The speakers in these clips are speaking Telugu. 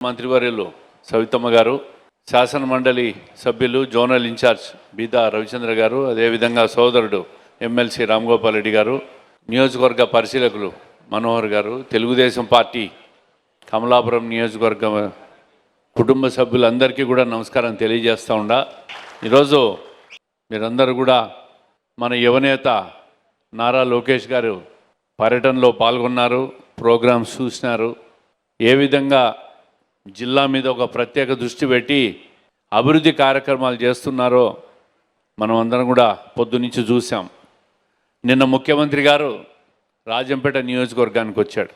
మంత్రివర్యులు సవితమ్మ గారు శాసన మండలి సభ్యులు జోనల్ ఇన్ఛార్జ్ బీదా రవిచంద్ర గారు అదేవిధంగా సోదరుడు ఎమ్మెల్సీ రామ్గోపాల్ రెడ్డి గారు నియోజకవర్గ పరిశీలకులు మనోహర్ గారు తెలుగుదేశం పార్టీ కమలాపురం నియోజకవర్గ కుటుంబ సభ్యులందరికీ కూడా నమస్కారం తెలియజేస్తూ ఉండా. ఈరోజు మీరందరూ కూడా మన యువనేత నారా లోకేష్ గారు పర్యటనలో పాల్గొన్నారు ప్రోగ్రామ్స్ చూసినారు. ఏ విధంగా జిల్లా మీద ఒక ప్రత్యేక దృష్టి పెట్టి అభివృద్ధి కార్యక్రమాలు చేస్తున్నారో మనం అందరం కూడా పొద్దునుంచి చూసాం నిన్న ముఖ్యమంత్రి గారు రాజంపేట నియోజకవర్గానికి వచ్చాడు.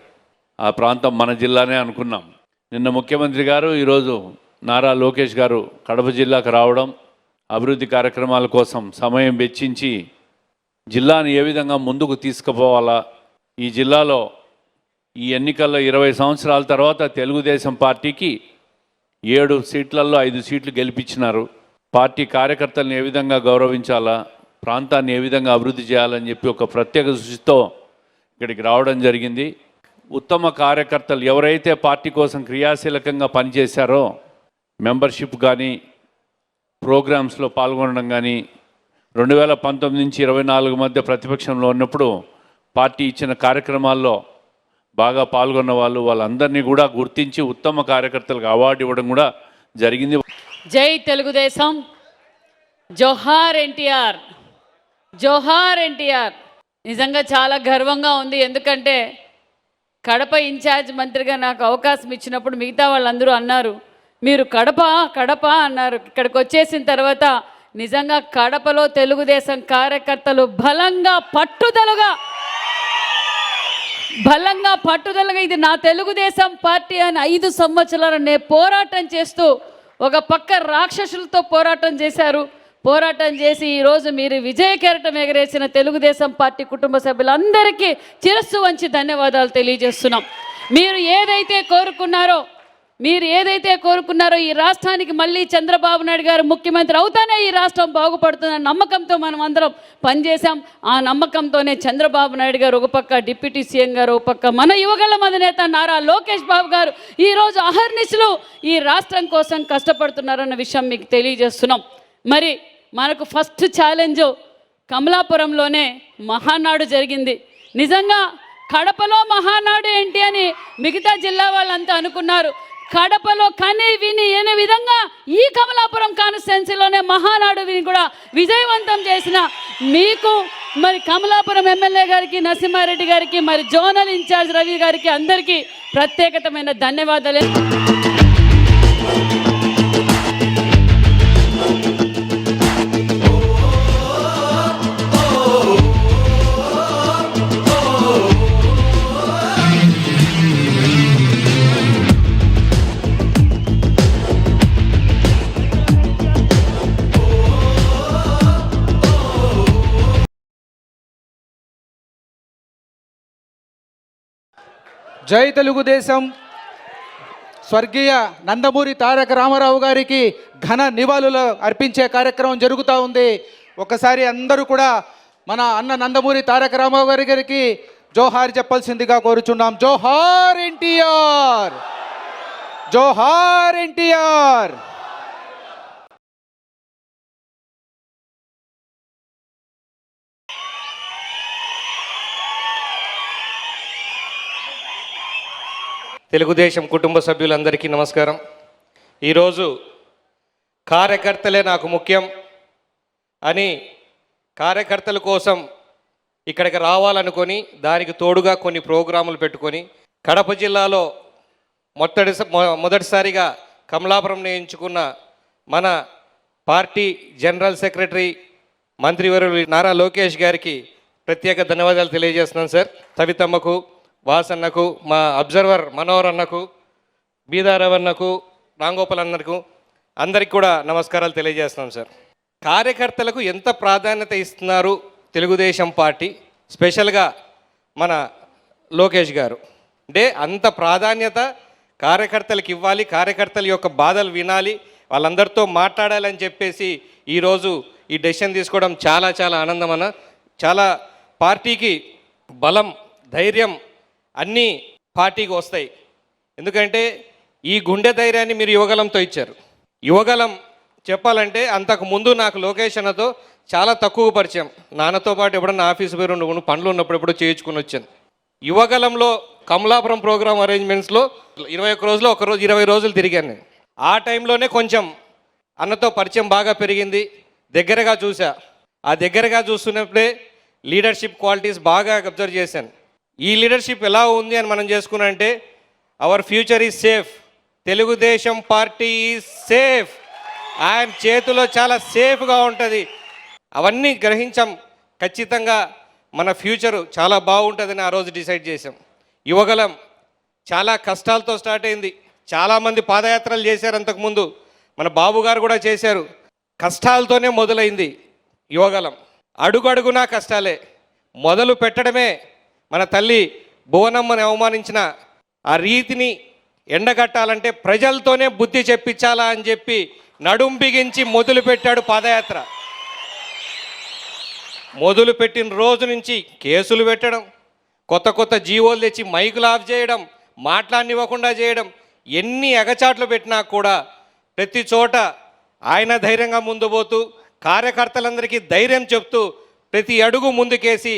ఆ ప్రాంతం మన జిల్లానే అనుకున్నాం. నిన్న ముఖ్యమంత్రి గారు ఈరోజు నారా లోకేష్ గారు కడప జిల్లాకు రావడం అభివృద్ధి కార్యక్రమాల కోసం సమయం వెచ్చించి జిల్లాను ఏ విధంగా ముందుకు తీసుకుపోవాలా ఈ జిల్లాలో ఈ ఎన్నికల్లో ఇరవై సంవత్సరాల తర్వాత తెలుగుదేశం పార్టీకి ఏడు సీట్లలో ఐదు సీట్లు గెలిపించినారు. పార్టీ కార్యకర్తలను ఏ విధంగా గౌరవించాలా ప్రాంతాన్ని ఏ విధంగా అభివృద్ధి చేయాలని చెప్పి ఒక ప్రత్యేక సృష్టితో ఇక్కడికి రావడం జరిగింది. ఉత్తమ కార్యకర్తలు ఎవరైతే పార్టీ కోసం క్రియాశీలకంగా పనిచేశారో మెంబర్షిప్ కానీ ప్రోగ్రామ్స్లో పాల్గొనడం కానీ రెండు వేల పంతొమ్మిది నుంచి ఇరవై నాలుగు మధ్య ప్రతిపక్షంలో ఉన్నప్పుడు పార్టీ ఇచ్చిన కార్యక్రమాల్లో బాగా పాల్గొన్న వాళ్ళు వాళ్ళందరినీ కూడా గుర్తించి ఉత్తమ కార్యకర్తలకు అవార్డు ఇవ్వడం కూడా జరిగింది. జై తెలుగుదేశం. జోహార్ ఎన్టీఆర్. జోహార్ ఎన్టీఆర్. నిజంగా చాలా గర్వంగా ఉంది. ఎందుకంటే కడప ఇన్ఛార్జ్ మంత్రిగా నాకు అవకాశం ఇచ్చినప్పుడు మిగతా వాళ్ళందరూ అన్నారు మీరు కడప కడప అన్నారు. ఇక్కడికి వచ్చేసిన తర్వాత నిజంగా కడపలో తెలుగుదేశం కార్యకర్తలు బలంగా పట్టుదలగా బలంగా పట్టుదలగా ఇది నా తెలుగుదేశం పార్టీ అని ఐదు సంవత్సరాలు నే పోరాటం చేస్తూ ఒక పక్క రాక్షసులతో పోరాటం చేశారు. పోరాటం చేసి ఈరోజు మీరు విజయ కెరటం ఎగరేసిన తెలుగుదేశం పార్టీ కుటుంబ సభ్యులందరికీ చిరస్సు వంచి ధన్యవాదాలు తెలియజేస్తున్నాం. మీరు ఏదైతే కోరుకున్నారో మీరు ఏదైతే కోరుకున్నారో ఈ రాష్ట్రానికి మళ్ళీ చంద్రబాబు నాయుడు గారు ముఖ్యమంత్రి అవుతానే ఈ రాష్ట్రం బాగుపడుతున్న నమ్మకంతో మనం అందరం పనిచేశాం. ఆ నమ్మకంతోనే చంద్రబాబు నాయుడు గారు ఒక పక్క డిప్యూటీ సీఎం గారు ఒక పక్క మన యువగల నేత నారా లోకేష్ బాబు గారు ఈరోజు అహర్నిశలు ఈ రాష్ట్రం కోసం కష్టపడుతున్నారన్న విషయం మీకు తెలియజేస్తున్నాం. మరి మనకు ఫస్ట్ ఛాలెంజ్ కమలాపురంలోనే మహానాడు జరిగింది. నిజంగా కడపలో మహానాడు ఏంటి అని మిగతా జిల్లా వాళ్ళంతా అనుకున్నారు. కడపలో కని విని అనే విధంగా ఈ కమలాపురం కాన్స్టిట్యున్సీలోనే మహానాడు విని కూడా విజయవంతం చేసిన మీకు మరి కమలాపురం ఎమ్మెల్యే గారికి నరసింహారెడ్డి గారికి మరి జోనల్ ఇన్ఛార్జ్ రవి గారికి అందరికీ ప్రత్యేకతమైన ధన్యవాదాలు. జై తెలుగుదేశం స్వర్గీయ నందమూరి తారక రామారావు గారికి ఘన నివాళులు అర్పించే కార్యక్రమం జరుగుతూ ఉంది. ఒకసారి అందరూ కూడా మన అన్న నందమూరి తారక రామారావు గారి గారికి జోహార్ చెప్పాల్సిందిగా కోరుచున్నాం. జోహార్ ఎన్టీఆర్! జోహార్ ఎన్టీఆర్! తెలుగుదేశం కుటుంబ సభ్యులందరికీ నమస్కారం. ఈరోజు కార్యకర్తలే నాకు ముఖ్యం అని కార్యకర్తల కోసం ఇక్కడికి రావాలనుకొని దానికి తోడుగా కొన్ని ప్రోగ్రాములు పెట్టుకొని కడప జిల్లాలో మొట్టడి మొదటిసారిగా కమలాపురం నియించుకున్న మన పార్టీ జనరల్ సెక్రటరీ మంత్రివర్యులు నారా లోకేష్ గారికి ప్రత్యేక ధన్యవాదాలు తెలియజేస్తున్నాను సార్. సవితమ్మకు వాసన్నకు మా అబ్జర్వర్ మనోహర్ అన్నకు బీదారవ్ అన్నకు రాంగోపాల్ అన్నకు అందరికి కూడా నమస్కారాలు తెలియజేస్తున్నాం సార్. కార్యకర్తలకు ఎంత ప్రాధాన్యత ఇస్తున్నారు తెలుగుదేశం పార్టీ స్పెషల్గా మన లోకేష్ గారు? అంటే అంత ప్రాధాన్యత కార్యకర్తలకు ఇవ్వాలి కార్యకర్తల యొక్క బాధలు వినాలి వాళ్ళందరితో మాట్లాడాలని చెప్పేసి ఈరోజు ఈ డెసిషన్ తీసుకోవడం చాలా చాలా ఆనందం అన్న. చాలా పార్టీకి బలం ధైర్యం అన్నీ పార్టీకి వస్తాయి. ఎందుకంటే ఈ గుండె ధైర్యాన్ని మీరు యువగలంతో ఇచ్చారు. యువగలం చెప్పాలంటే అంతకు ముందు నాకు లోకేష్ అన్నతో చాలా తక్కువ పరిచయం. నాన్నతో పాటు ఎప్పుడన్నా ఆఫీస్ పేరు ఉండి పనులు ఉన్నప్పుడు ఎప్పుడో చేయించుకుని వచ్చాను. యువగలంలో కమలాపురం ప్రోగ్రామ్ అరేంజ్మెంట్స్లో ఇరవై ఒక్క రోజులు ఒక రోజు ఇరవై రోజులు తిరిగాను నేను. ఆ టైంలోనే కొంచెం అన్నతో పరిచయం బాగా పెరిగింది. దగ్గరగా చూసా. ఆ దగ్గరగా చూస్తున్నప్పుడే లీడర్షిప్ క్వాలిటీస్ బాగా అబ్జర్వ్ చేశాను. ఈ లీడర్షిప్ ఎలా ఉంది అని మనం చేసుకున్నంటే our future is safe Telugu Desam party is safe ఆయన చేతిలో చాలా సేఫ్గా ఉంటుంది. అవన్నీ గ్రహించాం. ఖచ్చితంగా మన ఫ్యూచరు చాలా బాగుంటుందని ఆ రోజు డిసైడ్ చేసాం యువగలం చాలా కష్టాలతో స్టార్ట్ అయింది. చాలామంది పాదయాత్రలు చేశారు అంతకుముందు. మన బాబు గారు కూడా చేశారు. కష్టాలతోనే మొదలైంది యువగలం. అడుగు అడుగునా కష్టాలే. మొదలు పెట్టడమే మన తల్లి భువనమ్మని అవమానించిన ఆ రీతిని ఎండగట్టాలంటే ప్రజలతోనే బుద్ధి చెప్పించాలా అని చెప్పి నడుం బిగించి మొదలు పెట్టాడు పాదయాత్ర. మొదలు పెట్టిన రోజు నుంచి కేసులు పెట్టడం కొత్త కొత్త జీవోలు తెచ్చి మైకులు ఆఫ్ చేయడం మాట్లాడనివ్వకుండా చేయడం ఎన్ని ఎగచాట్లు పెట్టినా కూడా ప్రతి చోట ఆయన ధైర్యంగా ముందు పోతూ కార్యకర్తలందరికీ ధైర్యం చెప్తూ ప్రతి అడుగు ముందుకేసి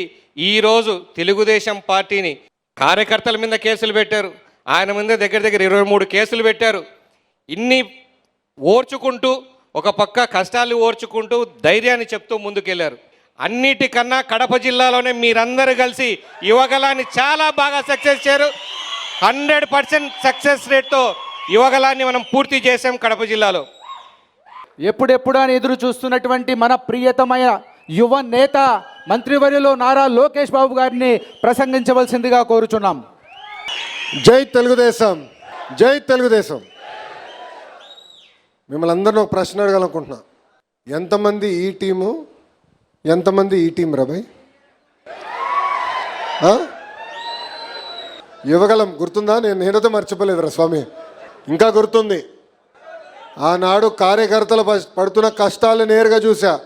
ఈరోజు తెలుగుదేశం పార్టీని కార్యకర్తల మీద కేసులు పెట్టారు. ఆయన మీద దగ్గర దగ్గర ఇరవై మూడు కేసులు పెట్టారు. ఇన్ని ఓర్చుకుంటూ ఒక పక్క కష్టాలు ఓర్చుకుంటూ ధైర్యాన్ని చెప్తూ ముందుకెళ్ళారు. అన్నిటికన్నా కడప జిల్లాలోనే మీరందరూ కలిసి యువగలాన్ని చాలా బాగా సక్సెస్ చేశారు. హండ్రెడ్ పర్సెంట్ సక్సెస్ రేట్తో యువగలాన్ని మనం పూర్తి చేసాం కడప జిల్లాలో. ఎప్పుడెప్పుడు అని ఎదురు చూస్తున్నటువంటి మన ప్రియతమైన యువ నేత మంత్రివర్యులు నారా లోకేష్ బాబు గారిని ప్రసంగించవలసిందిగా కోరుచున్నాం. జై తెలుగుదేశం జై తెలుగుదేశం. మిమ్మల్ని అందరిని ఒక ప్రశ్న అడగాలనుకుంటున్నా. ఎంతమంది ఈ టీము? ఎంతమంది ఈ టీం రబాయ్ ఇవ్వగలం గుర్తుందా? నేను నేనైతే మర్చిపోలేదురా స్వామి. ఇంకా గుర్తుంది. ఆనాడు కార్యకర్తలు పడుతున్న కష్టాలు నేరుగా చూసా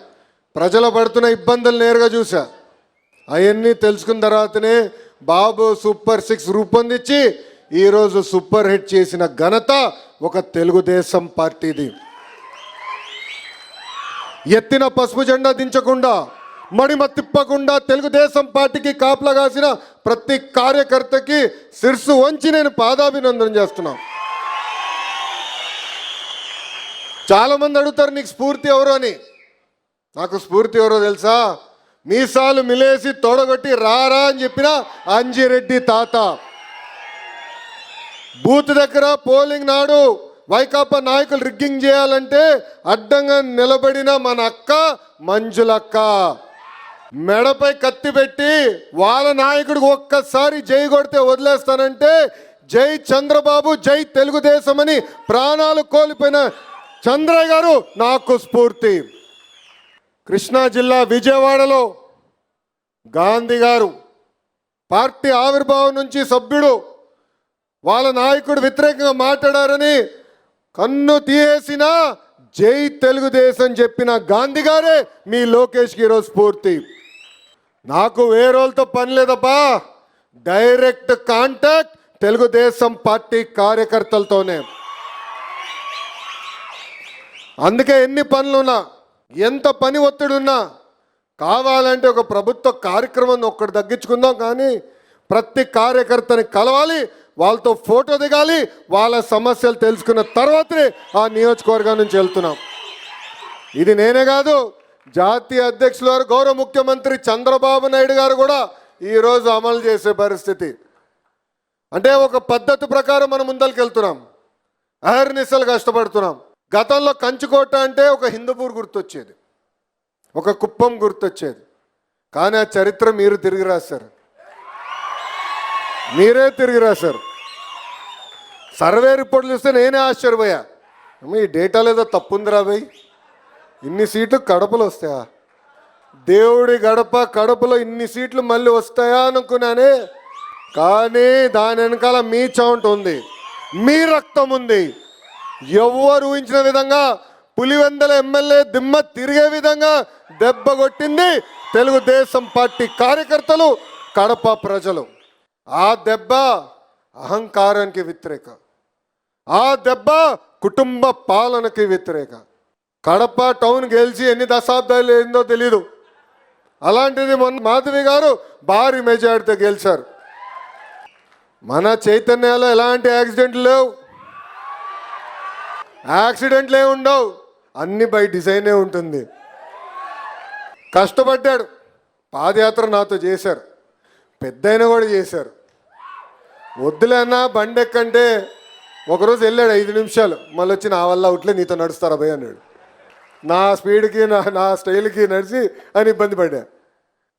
ప్రజలు పడుతున్న ఇబ్బందులు నేరుగా చూసా. అవన్నీ తెలుసుకున్న తర్వాతనే బాబు సూపర్ సిక్స్ రూపొందించి ఈరోజు సూపర్ హిట్ చేసిన ఘనత ఒక తెలుగుదేశం పార్టీది. ఎత్తిన పసుపు జెండా దించకుండా మడిమ తిప్పకుండా తెలుగుదేశం పార్టీకి కాపలా కాసిన ప్రతి కార్యకర్తకి శిర్సు వంచి నేను పాదాభినందన చేస్తున్నా. చాలామంది అడుగుతారు నీకు స్ఫూర్తి ఎవరు అని. నాకు స్ఫూర్తి ఎవరో తెలుసా? మీసాలు మిలేసి తొడగొట్టి రారా అని చెప్పిన అంజిరెడ్డి తాత. బూత్ దగ్గర పోలింగ్ నాడు వైకాపా నాయకులు రిగ్గింగ్ చేయాలంటే అడ్డంగా నిలబడిన మన అక్క మంజులక్క. మెడపై కత్తి పెట్టి వాళ్ళ నాయకుడికి ఒక్కసారి జై కొడితే వదిలేస్తానంటే జై చంద్రబాబు జై తెలుగుదేశం అని ప్రాణాలు కోల్పోయిన చంద్రయ్య గారు నాకు స్ఫూర్తి. కృష్ణా జిల్లా విజయవాడలో గాంధీ గారు పార్టీ ఆవిర్భావం నుంచి సభ్యుడు వాళ్ళ నాయకుడు వ్యతిరేకంగా మాట్లాడారని కన్ను తీయేసిన జై తెలుగుదేశం చెప్పిన గాంధీ గారే మీ లోకేష్కి ఈరోజు స్ఫూర్తి. నాకు వేరేళ్ళతో పని లేదబ్బా. డైరెక్ట్ కాంటాక్ట్ తెలుగుదేశం పార్టీ కార్యకర్తలతోనే. అందుకే ఎన్ని పనులున్నా ఎంత పని ఒత్తిడున్నా కావాలంటే ఒక ప్రభుత్వ కార్యక్రమం ఒక్కటి తగ్గించుకుందాం కానీ ప్రతి కార్యకర్తని కలవాలి వాళ్ళతో ఫోటో దిగాలి వాళ్ళ సమస్యలు తెలుసుకున్న తర్వాతనే ఆ నియోజకవర్గం నుంచి వెళ్తున్నాం. ఇది నేనే కాదు జాతీయ అధ్యక్షులు వారు గౌరవ ముఖ్యమంత్రి చంద్రబాబు నాయుడు గారు కూడా ఈరోజు అమలు చేసే పరిస్థితి. అంటే ఒక పద్ధతి ప్రకారం మనం ముందరికి వెళ్తున్నాం అహర్నిశలు కష్టపడుతున్నాం. గతంలో కంచుకోట అంటే ఒక హిందూపూర్ గుర్తొచ్చేది. ఒక కుప్పం గుర్తొచ్చేది. కానీ ఆ చరిత్ర మీరు తిరిగి రాశారు. మీరే తిరిగి రాశారు. సర్వే రిపోర్ట్లు చూస్తే నేనే ఆశ్చర్యపోయా. ఈ డేటాలో ఏదో తప్పుందిరా భయ్ ఇన్ని సీట్లు కడపలో వస్తాయా? దేవుడి గడప కడపలో ఇన్ని సీట్లు మళ్ళీ వస్తాయా అనుకున్నానే. కానీ దాని వెనకాల మీ చౌంట్ ఉంది. మీ రక్తం ఉంది. ఎవరు ఊహించిన విధంగా పులివెందల ఎమ్మెల్యే దిమ్మ తిరిగే విధంగా దెబ్బ కొట్టింది తెలుగుదేశం పార్టీ కార్యకర్తలు కడప ప్రజలు. ఆ దెబ్బ అహంకారానికి వ్యతిరేక. ఆ దెబ్బ కుటుంబ పాలనకి వ్యతిరేక. కడప టౌన్ గెలిచి ఎన్ని దశాబ్దాలు ఏందో తెలీదు. అలాంటిది మొన్న మాధవి గారు భారీ మెజార్టీతో గెలిచారు. మన చైతన్యాలో ఎలాంటి యాక్సిడెంట్లు లేవు. యాక్సిడెంట్లే ఉండవు. అన్ని బై డిజైనే ఉంటుంది. కష్టపడ్డాడు. పాదయాత్ర నాతో చేశారు. పెద్దయిన కూడా చేశారు. వద్దులే అన్నా బండి ఎక్కంటే ఒకరోజు వెళ్ళాడు ఐదు నిమిషాలు. మళ్ళీ వచ్చి నా వల్ల అవుట్లే నీతో నడుస్తారా భయ అన్నాడు. నా స్పీడ్కి నా నా స్టైల్కి నడిచి అని ఇబ్బంది పడ్డా.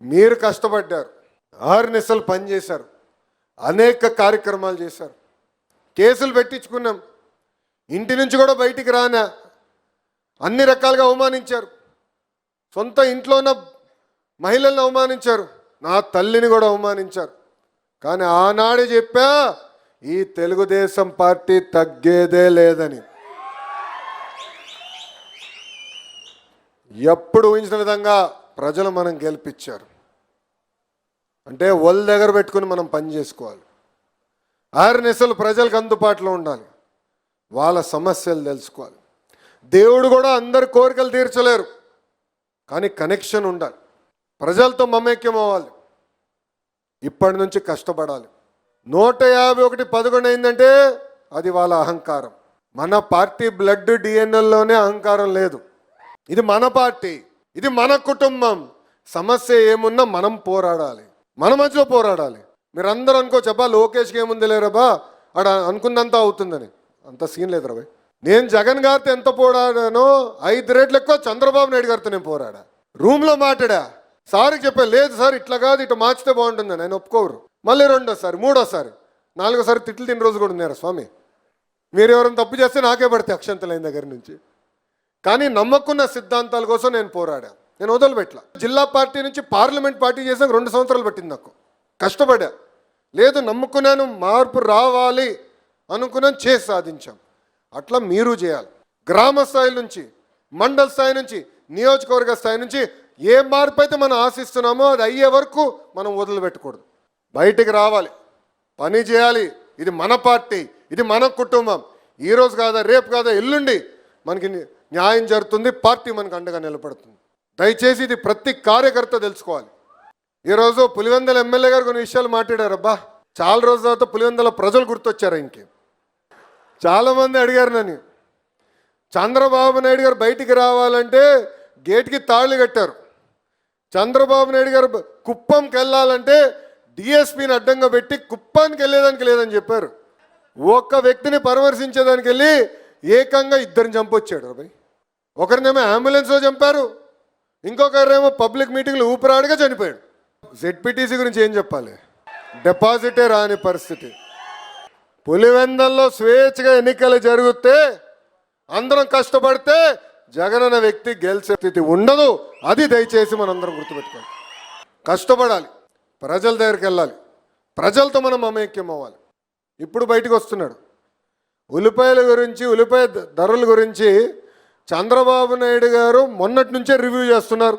మీరు కష్టపడ్డారు. ఆరు నెలలు పని చేశారు. అనేక కార్యక్రమాలు చేశారు. కేసులు పెట్టించుకున్నాం. ఇంటి నుంచి కూడా బయటికి రానా? అన్ని రకాలుగా అవమానించారు. సొంత ఇంట్లో ఉన్న మహిళలను అవమానించారు. నా తల్లిని కూడా అవమానించారు. కానీ ఆనాడే చెప్పా ఈ తెలుగుదేశం పార్టీ తగ్గేదే లేదని. ఎప్పుడు ఊహించిన విధంగా ప్రజలు మనం గెలిపించారు. అంటే ఒళ్ళు దగ్గర పెట్టుకుని మనం పని చేసుకోవాలి. ఆర్నెస్లు ప్రజలకు అందుబాటులో ఉండాలి. వాళ్ళ సమస్యలు తెలుసుకోవాలి. దేవుడు కూడా అందరి కోరికలు తీర్చలేరు. కానీ కనెక్షన్ ఉండాలి. ప్రజలతో మమేక్యం అవ్వాలి. ఇప్పటి నుంచి కష్టపడాలి. నూట యాభై ఒకటి పదకొండు అయిందంటే అది వాళ్ళ అహంకారం. మన పార్టీ బ్లడ్ డిఎన్ఎల్లోనే అహంకారం లేదు. ఇది మన పార్టీ. ఇది మన కుటుంబం. సమస్య ఏమున్నా మనం పోరాడాలి. మన మధ్యలో పోరాడాలి. మీరందరూ అనుకో చెప్పా లోకేష్కి ఏముంది లేరబ్బా అక్కడ అనుకున్నంత అవుతుందని. అంత సీన్ లేదు రవి. నేను జగన్ గారితో ఎంత పోరాడానో ఐదు రేట్లు ఎక్కువ చంద్రబాబు నాయుడు గారితో నేను పోరాడా? రూమ్లో మాట్లాడా? సార్కి చెప్పా లేదు సార్ ఇట్లా కాదు ఇట్లా మార్చితే బాగుంటుందని. ఆయన ఒప్పుకోరు. మళ్ళీ రెండోసారి మూడోసారి నాలుగోసారి తిట్లు తిన్న రోజు కూడా ఉన్నారా స్వామి? మీరు ఎవరైనా తప్పు చేస్తే నాకే పడితే అక్షంతలైన దగ్గర నుంచి. కానీ నమ్మకున్న సిద్ధాంతాల కోసం నేను పోరాడా? నేను వదలుపెట్ల జిల్లా పార్టీ నుంచి పార్లమెంట్ పార్టీ చేసాక రెండు సంవత్సరాలు పట్టింది నాకు. కష్టపడా. లేదు నమ్ముకున్నాను మార్పు రావాలి. అనుకున్నాం చేసి సాధించాం. అట్లా మీరు చేయాలి. గ్రామ స్థాయి నుంచి మండల స్థాయి నుంచి నియోజకవర్గ స్థాయి నుంచి ఏ మార్పు అయితే మనం ఆశిస్తున్నామో అది అయ్యే వరకు మనం వదిలిపెట్టకూడదు. బయటికి రావాలి. పని చేయాలి. ఇది మన పార్టీ ఇది మన కుటుంబం. ఈ రోజు కాదా రేపు కాదా ఎల్లుండి మనకి న్యాయం జరుగుతుంది పార్టీ మనకు అండగా నిలబడుతుంది. దయచేసి ఇది ప్రతి కార్యకర్త తెలుసుకోవాలి. ఈరోజు పులివెందల ఎమ్మెల్యే గారు కొన్ని విషయాలు మాట్లాడారు అబ్బా. చాలా రోజుల తర్వాత పులివెందల ప్రజలు గుర్తొచ్చారు ఇంకే. చాలామంది అడిగారు నన్ను. చంద్రబాబు నాయుడు గారు బయటికి రావాలంటే గేట్కి తాళి కట్టారు. చంద్రబాబు నాయుడు గారు కుప్పంకి వెళ్ళాలంటే డిఎస్పీని అడ్డంగా పెట్టి కుప్పానికి వెళ్ళేదానికి లేదని చెప్పారు. ఒక్క వ్యక్తిని పరామర్శించేదానికి వెళ్ళి ఏకంగా ఇద్దరిని చంపొచ్చాడు అబ్బాయి ఒకరినేమో అంబులెన్స్లో చంపారు ఇంకొకరేమో పబ్లిక్ మీటింగ్లో ఊపిరాడిగా చనిపోయాడు. జెడ్పీటీసీ గురించి ఏం చెప్పాలి? డిపాజిటే రాని పరిస్థితి. పులివెందల్లో స్వేచ్ఛగా ఎన్నికలు జరిగితే అందరం కష్టపడితే జగన్ అనే వ్యక్తి గెలిచే స్థితి ఉండదు. అది దయచేసి మనందరం గుర్తుపెట్టుకోవాలి. కష్టపడాలి. ప్రజల దగ్గరికి వెళ్ళాలి. ప్రజలతో మనం మమేక్యం అవ్వాలి. ఇప్పుడు బయటకు వస్తున్నాడు. ఉల్లిపాయల గురించి ఉల్లిపాయ ధరల గురించి చంద్రబాబు నాయుడు గారు మొన్నటి నుంచే రివ్యూ చేస్తున్నారు.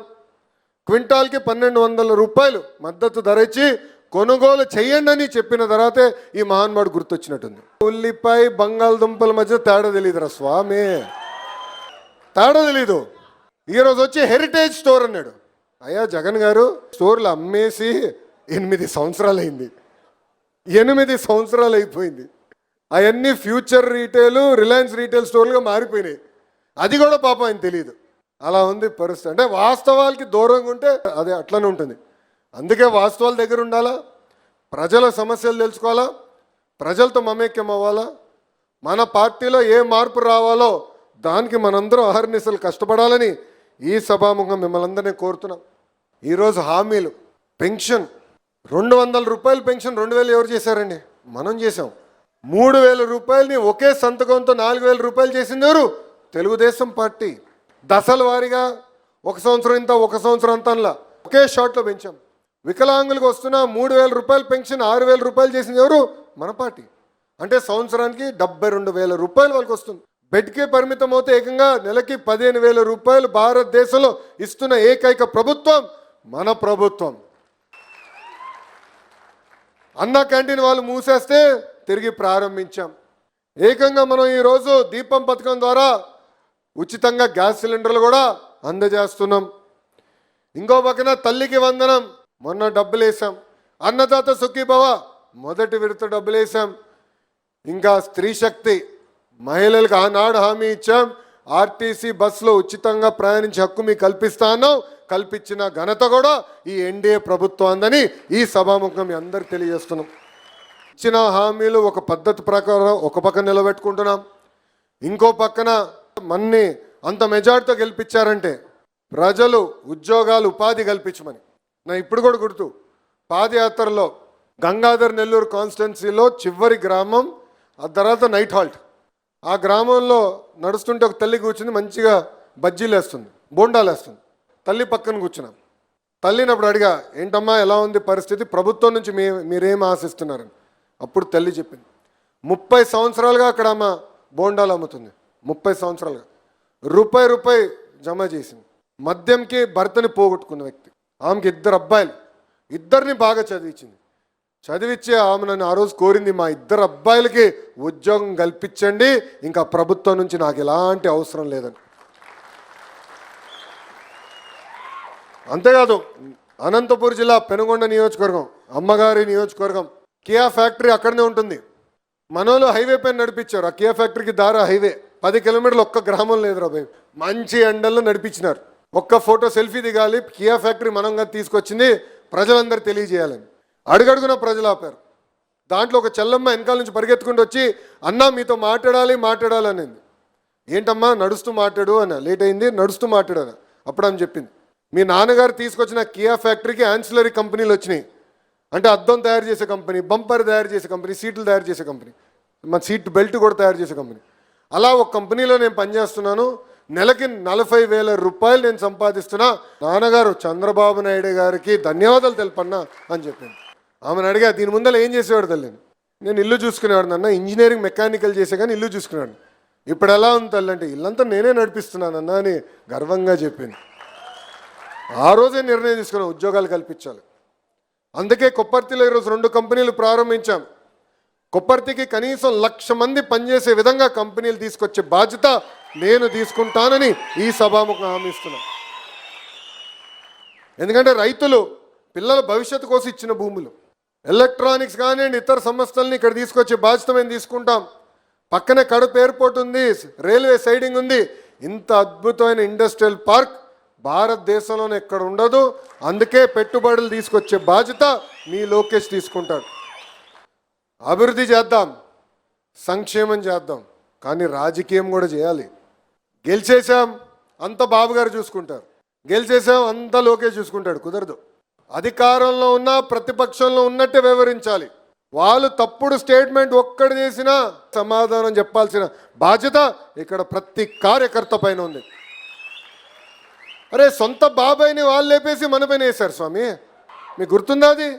క్వింటాల్కి పన్నెండు వందల రూపాయలు మద్దతు ధర ఇచ్చి కొనుగోలు చేయండి అని చెప్పిన తర్వాతే ఈ మహాన్మాడు గుర్తొచ్చినట్టుంది. ఉల్లిపాయ బంగాళదుంపల మధ్య తేడా తెలియదురా స్వామి. తేడా తెలీదు. ఈరోజు వచ్చి హెరిటేజ్ స్టోర్ అన్నాడు. అయ్యా జగన్ గారు స్టోర్లు అమ్మేసి ఎనిమిది సంవత్సరాలు అయింది ఎనిమిది సంవత్సరాలు అయిపోయింది అవన్నీ ఫ్యూచర్ రీటైల్ రిలయన్స్ రీటైల్ స్టోర్లుగా మారిపోయినాయి. అది కూడా పాపం ఆయన తెలియదు అలా ఉంది పరిస్థితి. అంటే వాస్తవాలకి దూరంగా ఉంటే అది అట్లనే ఉంటుంది. అందుకే వాస్తవాల దగ్గర ఉండాలా? ప్రజల సమస్యలు తెలుసుకోవాలా? ప్రజలతో మమేక్యం అవ్వాలా? మన పార్టీలో ఏ మార్పు రావాలో దానికి మనందరం అహర్నిశలు కష్టపడాలని ఈ సభాముఖం మిమ్మల్ని అందరినీ కోరుతున్నాం. ఈరోజు హామీలు పెన్షన్. రెండు వందల రూపాయల పెన్షన్ రెండు వేలు ఎవరు చేశారండి? మనం చేసాం మూడు వేల రూపాయలని ఒకే సంతకంతో నాలుగు వేల రూపాయలు చేసింది ఎవరు? తెలుగుదేశం పార్టీ. దశల వారీగా ఒక సంవత్సరం ఇంత ఒక సంవత్సరం అంతలా ఒకే షాట్లో పెంచాం. వికలాంగులకు వస్తున్న మూడు వేల రూపాయలు పెన్షన్ ఆరు వేల రూపాయలు చేసింది ఎవరు? మన పార్టీ. అంటే సంవత్సరానికి డెబ్బై రెండు వేల రూపాయలు వాళ్ళకి వస్తుంది. బెడ్కే పరిమితం అవుతే ఏకంగా నెలకి పదిహేను వేల రూపాయలు భారతదేశంలో ఇస్తున్న ఏకైక ప్రభుత్వం మన ప్రభుత్వం. అన్న క్యాంటీన్ వాళ్ళు మూసేస్తే తిరిగి ప్రారంభించాం. ఏకంగా మనం ఈరోజు దీపం పథకం ద్వారా ఉచితంగా గ్యాస్ సిలిండర్లు కూడా అందజేస్తున్నాం. ఇంకో పక్కన తల్లికి వందనం. మొన్న డబ్బులు వేసాం అన్నదాత సుఖీభవ మొదటి విడత డబ్బులు వేసాం ఇంకా స్త్రీ శక్తి మహిళలకు ఆనాడు హామీ ఇచ్చాం. ఆర్టీసీ బస్సులో ఉచితంగా ప్రయాణించే హక్కు మీకు కల్పిస్తాను కల్పించిన ఘనత కూడా ఈ ఎన్డీఏ ప్రభుత్వం అందని ఈ సభాముఖం మీ అందరికి తెలియజేస్తున్నాం. ఇచ్చిన హామీలు ఒక పద్ధతి ప్రకారం ఒక పక్కన నిలబెట్టుకుంటున్నాం. ఇంకో పక్కన మన్ని అంత మెజార్టీతో గెలిపించారంటే ప్రజలు ఉద్యోగాలు ఉపాధి కల్పించమని. నా ఇప్పుడు కూడా గుర్తు. పాదయాత్రలో గంగాధర్ నెల్లూరు కాన్స్టిట్యున్సీలో చివరి గ్రామం ఆ తర్వాత నైట్ హాల్ట్. ఆ గ్రామంలో నడుస్తుంటే ఒక తల్లి కూర్చుంది మంచిగా బజ్జీలు వేస్తుంది బోండాలు వేస్తుంది. తల్లి పక్కన కూర్చున్నాం. తల్లిని అప్పుడు అడిగా ఏంటమ్మా ఎలా ఉంది పరిస్థితి? ప్రభుత్వం నుంచి మీ మీరేం ఆశిస్తున్నారని అప్పుడు తల్లి చెప్పింది ముప్పై సంవత్సరాలుగా అక్కడ అమ్మ బోండాలు అమ్ముతుంది ముప్పై సంవత్సరాలుగా. రూపాయి రూపాయి జమ చేసింది. మద్యంకి భర్తని పోగొట్టుకున్న వ్యక్తి. ఆమెకి ఇద్దరు అబ్బాయిలు. ఇద్దరిని బాగా చదివించింది. చదివిచ్చే ఆమె నన్ను ఆ రోజు కోరింది మా ఇద్దరు అబ్బాయిలకి ఉద్యోగం కల్పించండి ఇంకా ప్రభుత్వం నుంచి నాకు ఎలాంటి అవసరం లేదని. అంతేకాదు అనంతపూర్ జిల్లా పెనుగొండ నియోజకవర్గం అమ్మగారి నియోజకవర్గం కియా ఫ్యాక్టరీ అక్కడనే ఉంటుంది. మనోళ్ళు హైవే పైన నడిపించారు. ఆ కియా ఫ్యాక్టరీకి దారి హైవే. పది కిలోమీటర్లు ఒక్క గ్రామం లేదురా రాబాయ్ మంచి ఎండల్లో నడిపించినారు. ఒక్క ఫోటో సెల్ఫీ దిగాలి. కియా ఫ్యాక్టరీ మనంగా తీసుకొచ్చింది. ప్రజలందరూ తెలియజేయాలని. అడుగడుగున ప్రజలు ఆపారు. దాంట్లో ఒక చెల్లమ్మ వెనకాల నుంచి పరిగెత్తుకుంటూ వచ్చి అన్నా మీతో మాట్లాడాలి మాట్లాడాలి అనింది. ఏంటమ్మా నడుస్తూ మాట్లాడు అన్న. లేట్ అయింది నడుస్తూ మాట్లాడాను అప్పుడు ఆమె చెప్పింది. మీ నాన్నగారు తీసుకొచ్చిన కియా ఫ్యాక్టరీకి యాన్సిలరీ కంపెనీలు వచ్చినాయి. అంటే అద్దం తయారు చేసే కంపెనీ బంపర్ తయారు చేసే కంపెనీ సీట్లు తయారు చేసే కంపెనీ మన సీట్ బెల్ట్ కూడా తయారు చేసే కంపెనీ. అలా ఒక కంపెనీలో నేను పనిచేస్తున్నాను. నెలకి నలభై వేల రూపాయలు నేను సంపాదిస్తున్నా. నాన్నగారు చంద్రబాబు నాయుడు గారికి ధన్యవాదాలు తెలుపన్నా అని చెప్పింది. ఆమెను అడిగా దీని ముందర ఏం చేసేవాడు తల్లి? నేను ఇల్లు చూసుకునేవాడు అన్న ఇంజనీరింగ్ మెకానికల్ చేసే కానీ ఇల్లు చూసుకునేవాడు ఇప్పుడు ఎలా ఉంది తల్లి అంటే ఇల్లంతా నేనే నడిపిస్తున్నానన్న అని గర్వంగా చెప్పింది. ఆ రోజే నిర్ణయం తీసుకున్నాం ఉద్యోగాలు కల్పించాలి. అందుకే కొప్పర్తిలో ఈరోజు రెండు కంపెనీలు ప్రారంభించాం. కొప్పర్తికి కనీసం లక్ష మంది పనిచేసే విధంగా కంపెనీలు తీసుకొచ్చే బాధ్యత నేను తీసుకుంటానని ఈ సభాముఖం హామీ ఇస్తున్నా. ఎందుకంటే రైతులు పిల్లల భవిష్యత్తు కోసం ఇచ్చిన భూములు. ఎలక్ట్రానిక్స్ కానివ్వండి ఇతర సంస్థల్ని ఇక్కడ తీసుకొచ్చే బాధ్యత మేము తీసుకుంటాం. పక్కనే కడుపు ఎయిర్పోర్ట్ ఉంది రైల్వే సైడింగ్ ఉంది. ఇంత అద్భుతమైన ఇండస్ట్రియల్ పార్క్ భారతదేశంలోనే ఎక్కడ ఉండదు. అందుకే పెట్టుబడులు తీసుకొచ్చే బాధ్యత మీ లోకేష్ తీసుకుంటాడు. అభివృద్ధి చేద్దాం సంక్షేమం చేద్దాం. కానీ రాజకీయం కూడా చేయాలి. గెలిచేసాం అంత బాబు గారు చూసుకుంటారు. గెలిచేసాం అంత లోకేష్ చూసుకుంటాడు కుదరదు. అధికారంలో ఉన్న ప్రతిపక్షంలో ఉన్నట్టే వివరించాలి వాళ్ళు తప్పుడు స్టేట్మెంట్ ఒక్కడు చేసినా సమాధానం చెప్పాల్సిన బాధ్యత ఇక్కడ ప్రతి కార్యకర్త పైన ఉంది. అరే సొంత బాబాయిని వాళ్ళు లేపేసి మన పైన వేశారు స్వామి. మీకు గుర్తుందా అది?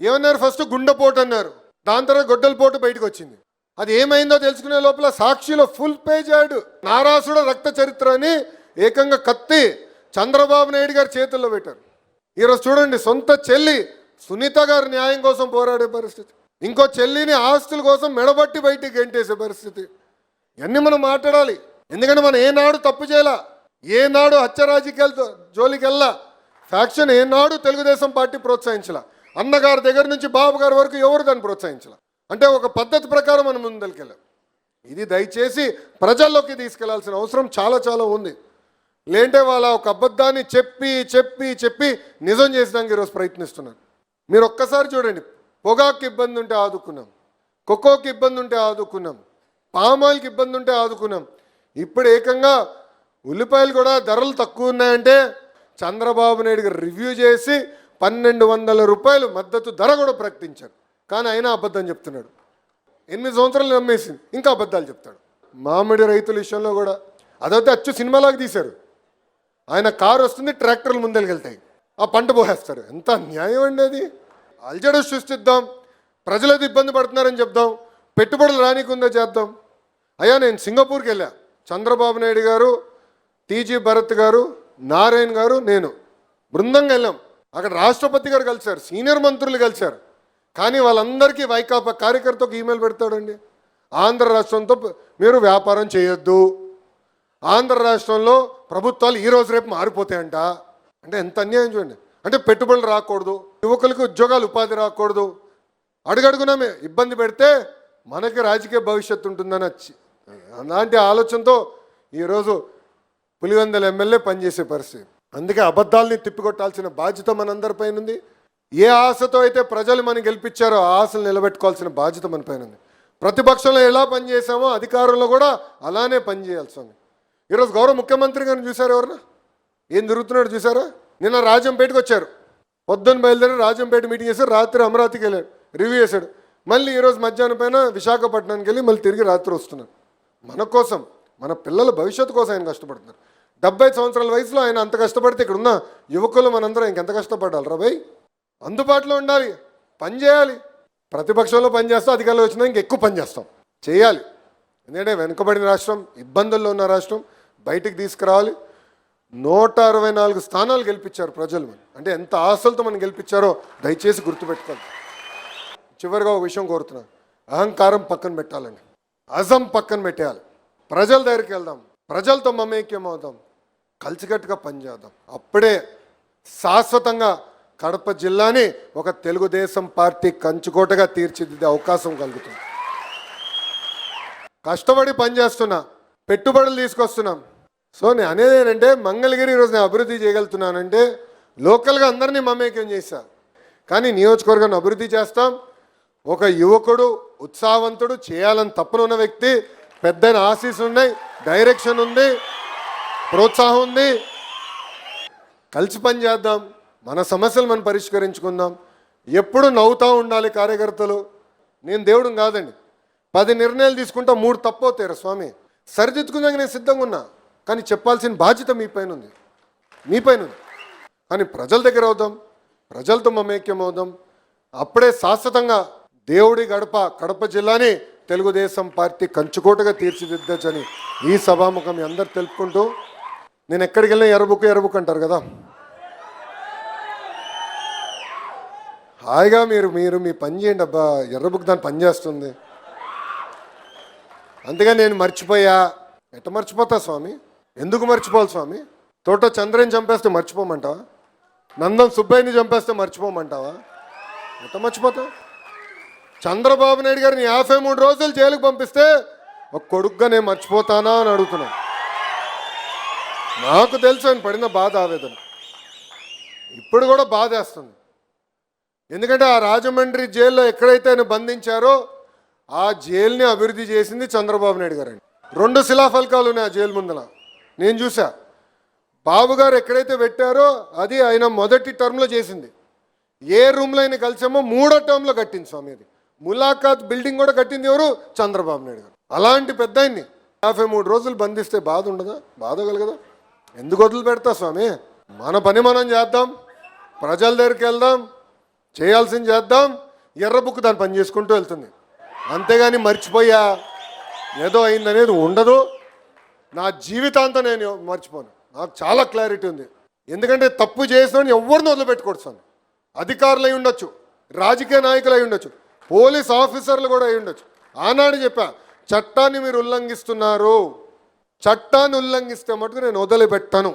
ఏమన్నారు ఫస్ట్? గుండెపోటు అన్నారు. దాని తర్వాత గొడ్డల పోటు బయటకు వచ్చింది. అది ఏమైందో తెలుసుకునే లోపల సాక్షిలో ఫుల్ పేజ్ ఆడు నారాసుడ రక్త చరిత్ర అని ఏకంగా కత్తి చంద్రబాబు నాయుడు గారి చేతుల్లో పెట్టారు. ఈరోజు చూడండి సొంత చెల్లి సునీత గారు న్యాయం కోసం పోరాడే పరిస్థితి. ఇంకో చెల్లిని ఆస్తుల కోసం మెడబట్టి బయటికి గెంటేసే పరిస్థితి. ఇవన్నీ మనం మాట్లాడాలి. ఎందుకంటే మనం ఏనాడు తప్పు చేయాల? ఏనాడు హత్య రాజకీయాలతో జోలికి ఫ్యాక్షన్ ఏనాడు తెలుగుదేశం పార్టీ ప్రోత్సహించాల? అన్నగారి దగ్గర నుంచి బాబు గారి వరకు ఎవరు దాన్ని ప్రోత్సహించాల? అంటే ఒక పద్ధతి ప్రకారం మనం ముందరికెళ్ళాం. ఇది దయచేసి ప్రజల్లోకి తీసుకెళ్ళాల్సిన అవసరం చాలా చాలా ఉంది. లేంటే వాళ్ళ ఒక అబద్ధాన్ని చెప్పి చెప్పి చెప్పి నిజం చేసినాక ఈరోజు ప్రయత్నిస్తున్నారు మీరు ఒక్కసారి చూడండి. పొగాకు ఇబ్బంది ఉంటే ఆదుకున్నాం. కొకోకి ఇబ్బంది ఉంటే ఆదుకున్నాం. పామాయిల్కి ఇబ్బంది ఉంటే ఆదుకున్నాం. ఇప్పుడు ఏకంగా ఉల్లిపాయలు కూడా ధరలు తక్కువ ఉన్నాయంటే చంద్రబాబు నాయుడు గారు రివ్యూ చేసి పన్నెండు వందల రూపాయలు మద్దతు ధర కూడా ప్రకటించారు. కానీ ఆయన అబద్ధం చెప్తున్నాడు. ఎనిమిది సంవత్సరాలు నమ్మేసింది. ఇంకా అబద్ధాలు చెప్తాడు. మామిడి రైతుల విషయంలో కూడా అదైతే అచ్చు సినిమాలాగా తీశారు. ఆయన కారు వస్తుంది ట్రాక్టర్లు ముందరికెళ్తాయి ఆ పంట పోసేస్తారు. ఎంత న్యాయం అండి అది? అల్జడ సృష్టిద్దాం. ప్రజలది ఇబ్బంది పడుతున్నారని చెప్దాం. పెట్టుబడులు రానికుందా చేద్దాం. అయ్యా నేను సింగపూర్కి వెళ్ళా. చంద్రబాబు నాయుడు గారు టీజీ భరత్ గారు నారాయణ గారు నేను బృందంగా వెళ్ళాం. అక్కడ రాష్ట్రపతి గారు కలిశారు. సీనియర్ మంత్రులు కలిశారు. కానీ వాళ్ళందరికీ వైకాపా కార్యకర్తకు ఈమెయిల్ పెడతాడండి. ఆంధ్ర రాష్ట్రంతో మీరు వ్యాపారం చేయొద్దు. ఆంధ్ర రాష్ట్రంలో ప్రభుత్వాలు ఈ రోజు రేపు మారిపోతాయంట. అంటే ఎంత అన్యాయం చూడండి. అంటే పెట్టుబడులు రాకూడదు. యువకులకు ఉద్యోగాలు ఉపాధి రాకూడదు. అడుగడుగునామే. ఇబ్బంది పెడితే మనకి రాజకీయ భవిష్యత్తు ఉంటుందని వచ్చి అలాంటి ఆలోచనతో ఈరోజు పులివెందల ఎమ్మెల్యే పనిచేసే పరిస్థితి. అందుకే అబద్ధాలని తిప్పికొట్టాల్సిన బాధ్యత మనందరిపైన ఉంది ఏ ఆశతో అయితే ప్రజలు మనం గెలిపించారో ఆ ఆశలు నిలబెట్టుకోవాల్సిన బాధ్యత మన పైన ఉంది. ప్రతిపక్షంలో ఎలా పనిచేసామో అధికారంలో కూడా అలానే పనిచేయాల్సి ఉంది ఈరోజు గౌరవ ముఖ్యమంత్రి గారిని చూసారు ఎవరన్నా? ఏం జరుగుతున్నాడు చూసారా నిన్న రాజంపేటకి వచ్చారు. పొద్దున్న బయలుదేరి రాజంపేట మీటింగ్ చేశారు రాత్రి అమరావతికి వెళ్ళాడు రివ్యూ చేశాడు. మళ్ళీ ఈరోజు మధ్యాహ్నం పైన విశాఖపట్నానికి వెళ్ళి మళ్ళీ తిరిగి రాత్రి వస్తున్నారు. మన కోసం మన పిల్లల భవిష్యత్తు కోసం ఆయన కష్టపడుతున్నారు. డెబ్బై సంవత్సరాల వయసులో ఆయన అంత కష్టపడితే ఇక్కడ ఉన్న యువకులు మనందరం ఇంకెంత కష్టపడాలి రా అందుబాటులో ఉండాలి పని చేయాలి. ప్రతిపక్షంలో పనిచేస్తాం అధికారులు అధికారంలో వచ్చినా ఇంకెక్కువ పని చేస్తాం. చేయాలి. ఎందుకంటే వెనుకబడిన రాష్ట్రం ఇబ్బందుల్లో ఉన్న రాష్ట్రం బయటికి తీసుకురావాలి. నూట అరవై నాలుగు స్థానాలు గెలిపించారు ప్రజలు మనం. అంటే ఎంత ఆశలతో మనం గెలిపించారో దయచేసి గుర్తుపెట్టుకోండి. చివరిగా ఒక విషయం కోరుతున్నాను అహంకారం పక్కన పెట్టాలండి. అజం పక్కన పెట్టేయాలి. ప్రజల దగ్గరికి వెళ్దాం. ప్రజలతో మమేక్యం అవుదాం. కలిసికట్టుగా పనిచేద్దాం అప్పుడే శాశ్వతంగా కడప జిల్లాని ఒక తెలుగుదేశం పార్టీ కంచుకోటగా తీర్చిదిద్దే అవకాశం కలుగుతుంది. కష్టపడి పనిచేస్తున్నా పెట్టుబడులు తీసుకొస్తున్నాం. సో నేను అనేది ఏంటంటే మంగళగిరి ఈరోజు నేను అభివృద్ధి చేయగలుగుతున్నానంటే లోకల్గా అందరినీ మమేక్యం చేశా. కానీ నియోజకవర్గాన్ని అభివృద్ధి చేస్తాం. ఒక యువకుడు ఉత్సాహవంతుడు చేయాలని తప్పన ఉన్న వ్యక్తి పెద్ద ఆశీస్ ఉన్నాయి డైరెక్షన్ ఉంది ప్రోత్సాహం ఉంది. కలిసి పని చేద్దాం. మన సమస్యలు మనం పరిష్కరించుకుందాం. ఎప్పుడు నవ్వుతూ ఉండాలి కార్యకర్తలు. నేను దేవుడు కాదండి. పది నిర్ణయాలు తీసుకుంటా మూడు తప్పవుతారు స్వామి. సరిదిద్దుకుందాక నేను సిద్ధంగా ఉన్నా. కానీ చెప్పాల్సిన బాధ్యత మీ పైన ఉంది. మీ పైన ఉంది. కానీ ప్రజల దగ్గర అవుదాం. ప్రజలతో మమేక్యం అవుదాం. అప్పుడే శాశ్వతంగా దేవుడి గడప కడప జిల్లాని తెలుగుదేశం పార్టీ కంచుకోటగా తీర్చిదిద్దచ్చని ఈ సభాముఖం అందరు తెలుపుకుంటూ నేను ఎక్కడికి వెళ్ళినా ఎర్రబుక్ ఎరబుక్ అంటారు కదా. హాయిగా మీరు మీరు మీ పని చేయండి అబ్బా. ఎర్రబుక్ దాని పని చేస్తుంది. అందుకని నేను మర్చిపోయా. ఎట్ట మర్చిపోతా స్వామి? ఎందుకు మర్చిపోవాలి స్వామి? తోట చంద్రని చంపేస్తే మర్చిపోమంటావా? నందం సుబ్బయ్యని చంపేస్తే మర్చిపోమంటావా? ఎట్ట మర్చిపోతావు? చంద్రబాబు నాయుడు గారిని యాభై మూడు రోజులు జైలుకు పంపిస్తే ఒక కొడుగ్గా నేను మర్చిపోతానా అని అడుగుతున్నాను నాకు తెలుసు ఆయన పడిన బాధ ఆవేదన. ఇప్పుడు కూడా బాధేస్తుంది. ఎందుకంటే ఆ రాజమండ్రి జైల్లో ఎక్కడైతే ఆయన బంధించారో ఆ జైల్ని అభివృద్ధి చేసింది చంద్రబాబు నాయుడు గారండి. రెండు శిలాఫలకాలు ఉన్నాయి ఆ జైలు ముందల. నేను చూసా బాబు గారు ఎక్కడైతే పెట్టారో అది ఆయన మొదటి టర్మ్లో చేసింది. ఏ రూమ్లో అయినా కలిసామో మూడో టర్మ్లో కట్టింది స్వామి అది. ములాఖాత్ బిల్డింగ్ కూడా కట్టింది ఎవరు? చంద్రబాబు నాయుడు గారు. అలాంటి పెద్ద ఆయన్ని యాభై మూడు రోజులు బంధిస్తే బాధ ఉండదా? బాధ కలగదా? ఎందుకు వదిలి పెడతా స్వామి? మన పని మనం చేద్దాం. ప్రజల దగ్గరికి వెళ్దాం. చేయాల్సింది చేద్దాం. ఎర్ర బుక్ దాన్ని పని చేసుకుంటూ వెళ్తుంది. అంతేగాని మర్చిపోయా. ఏదో అయిందనేది ఉండదు. నా జీవితాంతం నేను మర్చిపోను. నాకు చాలా క్లారిటీ ఉంది. ఎందుకంటే తప్పు చేసిన ఎవరిని వదిలిపెట్టుకోడు అధికారులు అయి ఉండొచ్చు. రాజకీయ నాయకులు అయి ఉండొచ్చు. పోలీస్ ఆఫీసర్లు కూడా అయి ఉండొచ్చు. ఆనాడు చెప్పా చట్టాన్ని మీరు ఉల్లంఘిస్తున్నారు. చట్టాన్ని ఉల్లంఘిస్తే మటుకు నేను వదిలిపెట్టాను.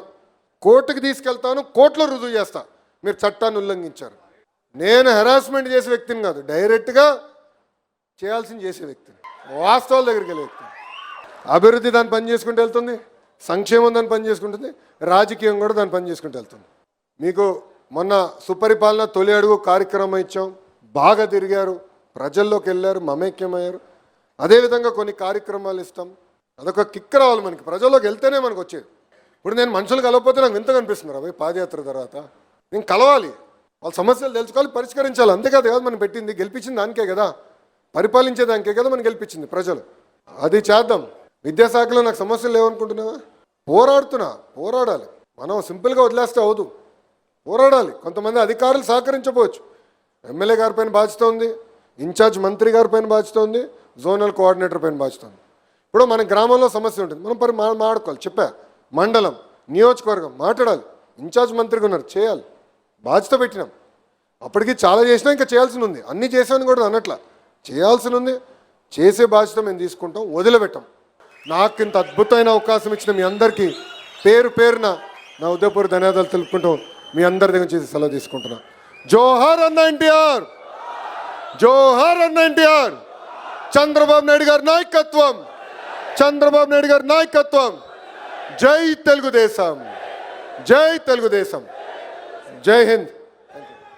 కోర్టుకి తీసుకెళ్తాను కోర్టులో రుజువు చేస్తా. మీరు చట్టాన్ని ఉల్లంఘించారు. నేను హెరాస్మెంట్ చేసే వ్యక్తిని కాదు డైరెక్ట్గా చేయాల్సింది చేసే వ్యక్తిని. వాస్తవాల దగ్గరికి వెళ్ళే వ్యక్తిని. అభివృద్ధి దాన్ని పని చేసుకుంటూ వెళ్తుంది సంక్షేమం దాన్ని పని చేసుకుంటుంది రాజకీయం కూడా దాన్ని పని చేసుకుంటూ వెళ్తుంది. మీకు మొన్న సుపరిపాలన తొలి అడుగు కార్యక్రమం ఇచ్చాం బాగా తిరిగారు ప్రజల్లోకి వెళ్ళారు మమేక్యమయ్యారు. అదేవిధంగా కొన్ని కార్యక్రమాలు ఇస్తాం అదొక కిక్ రావాలి మనకి ప్రజల్లోకి వెళ్తేనే మనకు వచ్చేది. ఇప్పుడు నేను మనుషులు కలవకపోతే నాకు వింత కనిపిస్తుంది అవి పాదయాత్ర తర్వాత. నేను కలవాలి. వాళ్ళ సమస్యలు తెలుసుకోవాలి పరిష్కరించాలి. అంతే కదా మనం పెట్టింది గెలిపించింది దానికే కదా. పరిపాలించే దానికే కదా మనం గెలిపించింది ప్రజలు. అది చేద్దాం. విద్యాశాఖలో నాకు సమస్యలు లేవనుకుంటున్నావా? పోరాడుతున్నా పోరాడాలి. మనం సింపుల్గా వదిలేస్తే అవదు. పోరాడాలి. కొంతమంది అధికారులు సహకరించకపోవచ్చు ఎమ్మెల్యే గారి పైన బాధ్యత ఉంది ఇన్ఛార్జ్ మంత్రి గారి పైన బాధ్యత ఉంది జోనల్ కోఆర్డినేటర్ పైన బాధ్యత ఉంది. ఇప్పుడు మన గ్రామంలో సమస్య ఉంటుంది. మనం పరి మాడుకోవాలి మాట్లాడుకోవాలి. చెప్పా. మండలం నియోజకవర్గం మాట్లాడాలి. ఇన్ఛార్జ్ మంత్రిగా ఉన్నారు. చేయాలి. బాధ్యత పెట్టినాం. అప్పటికి చాలా చేసినా ఇంకా చేయాల్సి ఉంది. అన్నీ చేశాను కూడా అన్నట్ల. చేయాల్సి ఉంది. చేసే బాధ్యత మేము తీసుకుంటాం. వదిలిపెట్టాం. నాకు ఇంత అద్భుతమైన అవకాశం ఇచ్చిన మీ అందరికీ పేరు పేరున నా ఉదయపూర్ ధన్యవాదాలు తెలుపుకుంటూ మీ అందరి దగ్గర చేసి సెలవు తీసుకుంటున్నా. జోహార్ అన్న ఎన్టీఆర్! జోహార్ అన్న ఎన్టీఆర్! చంద్రబాబు నాయుడు గారి నాయకత్వం! చంద్రబాబు నాయుడు గారి నాయకత్వం! జై తెలుగుదేశం! జై తెలుగుదేశం! జై హింద్